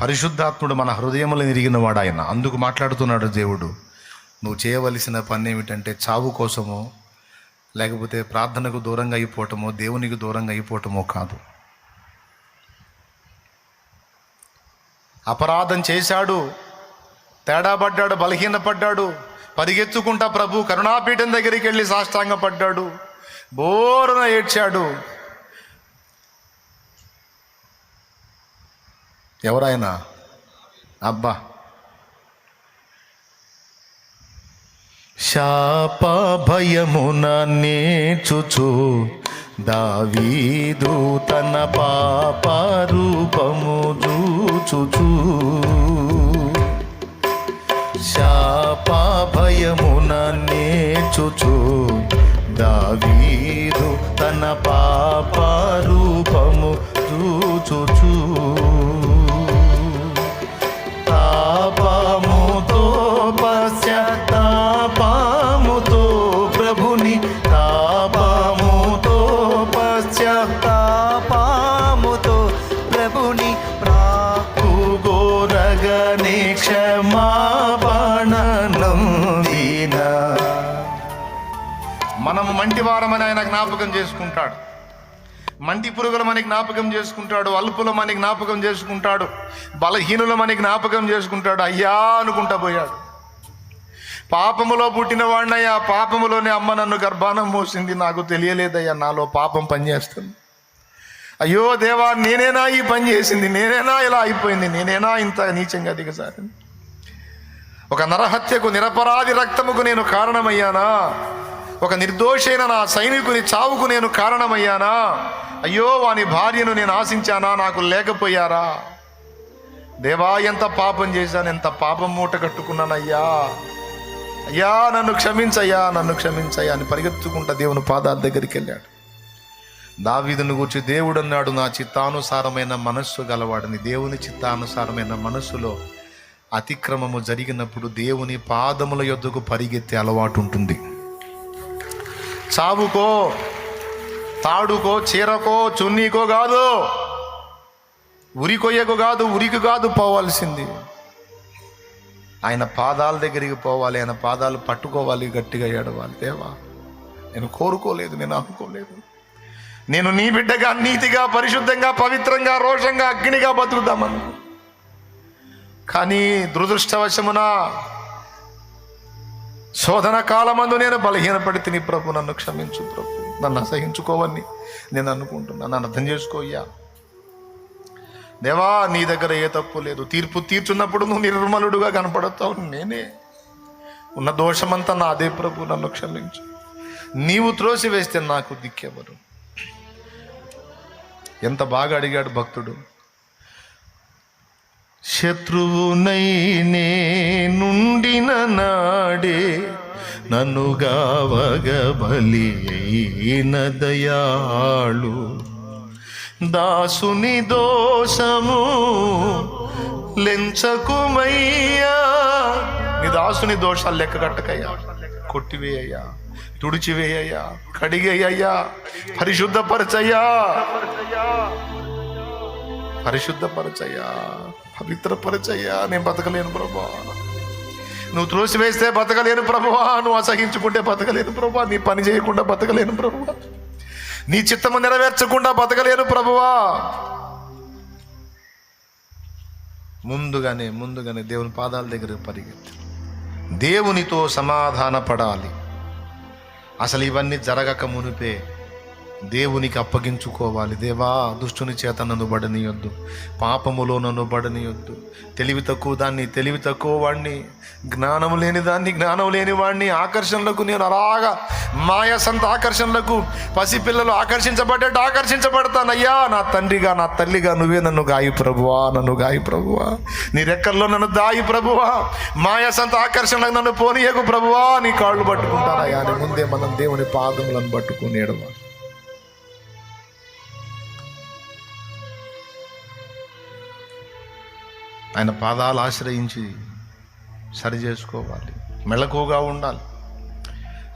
పరిశుద్ధాత్ముడు మన హృదయములు నిరిగినవాడు ఆయన. అందుకు మాట్లాడుతున్నాడు దేవుడు. నువ్వు చేయవలసిన పని ఏమిటంటే చావు కోసమో లేకపోతే ప్రార్థనకు దూరంగా అయిపోవటమో దేవునికి దూరంగా అయిపోవటమో కాదు. అపరాధం చేశాడు తేడా పడ్డాడు బలహీనపడ్డాడు పరిగెత్తుకుంటా ప్రభు కరుణాపీఠం దగ్గరికి వెళ్ళి సాష్టాంగపడ్డాడు బోరున ఏడ్చాడు. ఎవరైనా అబ్బా. శాప భయమున నేచుచు దావీదు తన పాప రూపము చూచుచు. శాప భయమున నేచుచు దావీదు తన పాప రూపము చూచుచు. గోరగనే క్షమాపణనందిన మనము మంటివారమని ఆయన జ్ఞాపకం చేసుకుంటాడు. మంటి పురుగులమని జ్ఞాపకం చేసుకుంటాడు. అల్పులమని జ్ఞాపకం చేసుకుంటాడు. బలహీనులమని జ్ఞాపకం చేసుకుంటాడు. అయ్యా అనుకుంటా పోయాడు. పాపములో పుట్టిన వాడినయ్యా పాపములోనే అమ్మ నన్ను గర్భానం మోసింది. నాకు తెలియలేదయ్యా నాలో పాపం పనిచేస్తుంది. అయ్యో దేవా నేనేనా ఈ పని చేసింది? నేనేనా ఇలా అయిపోయింది? నేనేనా ఇంత నీచంగా దిగజారింది? ఒక నరహత్యకు నిరపరాధి రక్తముకు నేను కారణమయ్యానా? ఒక నిర్దోషైన నా సైనికుని చావుకు నేను కారణమయ్యానా? అయ్యో వాని భార్యను నేను ఆశించానా? నాకు లేకపోయారా? దేవా ఎంత పాపం చేశాను? ఎంత పాపం మూట కట్టుకున్నానయ్యా? అయ్యా నన్ను క్షమించయ్యా నన్ను క్షమించయ్యా అని పరిగెత్తుకుంటా దేవుని పాదాల దగ్గరికి వెళ్ళాడు. దావీదును గూర్చి దేవుడు అన్నాడు నా చిత్తానుసారమైన మనస్సు గలవాడిని. దేవుని చిత్తానుసారమైన మనస్సులో అతిక్రమము జరిగినప్పుడు దేవుని పాదముల యొద్దకు పరిగెత్తే అలవాటు ఉంటుంది. చావుకో తాడుకో చీరకో చున్నీకో కాదు. ఉరికొయ్యకు కాదు ఉరికి కాదు పోవాల్సింది. ఆయన పాదాల దగ్గరికి పోవాలి ఆయన పాదాలు పట్టుకోవాలి గట్టిగా ఏడవాలి. దేవా నేను కోరుకోలేదు నేను అనుకోలేదు నేను నీ బిడ్డగా నీతిగా పరిశుద్ధంగా పవిత్రంగా రోషంగా అగ్నిగా బతుకుతామను కానీ దురదృష్టవశమున శోధన కాలమందు నేను బలహీనపడి తిని ప్రభు నన్ను క్షమించు ప్రభు. నన్ను అసహించుకోవని నేను అనుకుంటున్నాను నన్ను అర్థం చేసుకోయ్యా దేవా నీ దగ్గర ఏ తప్పు లేదు. తీర్పు తీర్చున్నప్పుడు నువ్వు నిర్మలుడుగా కనపడతావు. నేనే ఉన్న దోషమంతా నాదే ప్రభు నన్ను క్షమించు. నీవు త్రోసి వేస్తే నాకు దిక్కెవరు ఎంత బాగా అడిగాడు భక్తుడు. శత్రువునై నుండిన నాడే నన్ను గావగ బలి అయిన దయాళు. దాసుని దోషము లెంచకుమయ్యా. నీ దాసుని దోషాలు లెక్క కట్టకయ్యా. కొట్టివేయ్యా తుడిచివేయ్యా కడిగేయ్యా పరిశుద్ధపరచయ్యా. పరిశుద్ధపరచయ్యా పవిత్రపరచయ్యా. నేను బతకలేను ప్రభా. నువ్వు త్రోసివేస్తే బతకలేను ప్రభువా నువ్వు అసహించుకుంటే బతకలేను ప్రభువా నీ పని చేయకుండా బతకలేను ప్రభువా నీ చిత్తము నెరవేర్చకుండా బతకలేను ప్రభువా ముందుగానే ముందుగానే దేవుని పాదాల దగ్గర పరిగెత్తాను దేవునితో సమాధాన పడాలి అసలు ఇవన్నీ జరగక మునిపే దేవునికి అప్పగించుకోవాలి. దేవా దుష్టుని చేత నన్ను బడనీయొద్దు పాపములో నన్ను బడనీయొద్దు తెలివి తక్కువ దాన్ని తెలివి తక్కువ వాడిని జ్ఞానం లేని దాన్ని జ్ఞానం లేని వాడిని ఆకర్షణలకు నేను అలాగా మాయ సంత ఆకర్షణలకు పసిపిల్లలు ఆకర్షించబడ్డట్టు ఆకర్షించబడతానయ్యా నా తండ్రిగా నా తల్లిగా నువ్వే నన్ను గాయి ప్రభువా నన్ను గాయి ప్రభువా. నీ రెక్కల్లో నన్ను దాయి ప్రభువా. మాయ సంత ఆకర్షణలకు నన్ను పోనీయకు ప్రభువా. నీ కాళ్ళు పట్టుకుంటానయ్యా. అని ముందే మనం దేవుని పాదములను పట్టుకుని ఆయన పాదాలు ఆశ్రయించి సరి చేసుకోవాలి. మెళకువగా ఉండాలి.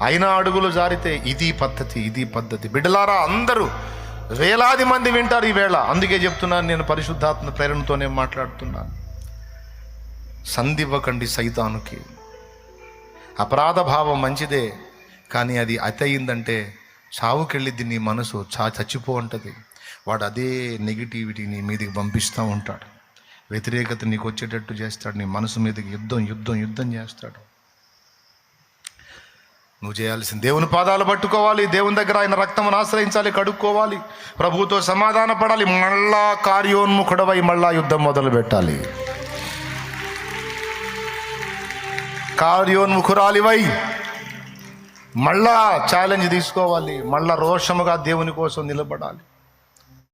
అయినా అడుగులు జారితే ఇది పద్ధతి ఇది పద్ధతి. బిడ్డలారా అందరూ వేలాది మంది వింటారు ఈ వేళ. అందుకే చెప్తున్నాను నేను పరిశుద్ధాత్మ ప్రేరణతోనే మాట్లాడుతున్నాను. సంధివ్వకండి సైతానుకి. అపరాధ భావం మంచిదే కానీ అది అతయిందంటే అయిందంటే చావుకెళ్ళిద్ది నీ మనసు చా చచ్చిపో ఉంటుంది వాడు అదే నెగిటివిటీ నీ మీదకి పంపిస్తూ ఉంటాడు. వ్యతిరేకత నీకు వచ్చేటట్టు చేస్తాడు. నీ మనసు మీదకి యుద్ధం యుద్ధం యుద్ధం చేస్తాడు. నువ్వు చేయాల్సింది దేవుని పాదాలు పట్టుకోవాలి. దేవుని దగ్గర ఆయన రక్తమును ఆశ్రయించాలి కడుక్కోవాలి. ప్రభుతో సమాధాన పడాలి మళ్ళా కార్యోన్ముఖుడవై మళ్ళా యుద్ధం మొదలు పెట్టాలి. కార్యోన్ముఖురాలివై మళ్ళా ఛాలెంజ్ తీసుకోవాలి. మళ్ళా రోషముగా దేవుని కోసం నిలబడాలి.